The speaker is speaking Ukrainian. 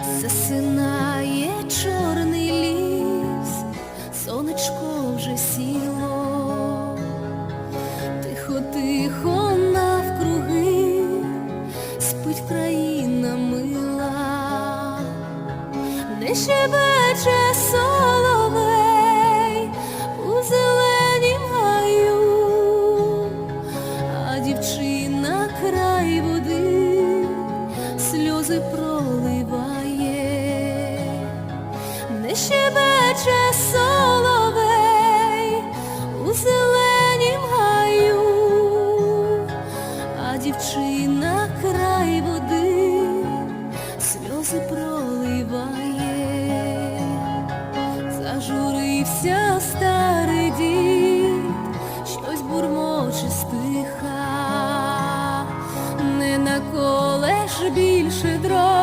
Засинає чорний ліс, сонечко вже сіло, тихо, тихо навкруги, спить країна мила, не щебече соловей у зеленім гаю, а дівчина край води сльози проливає, щебече соловей у зеленім гаю, а дівчина край води сльози проливає, зажурився старий дід, щось бурмоче стиха, не наколеш більше дров,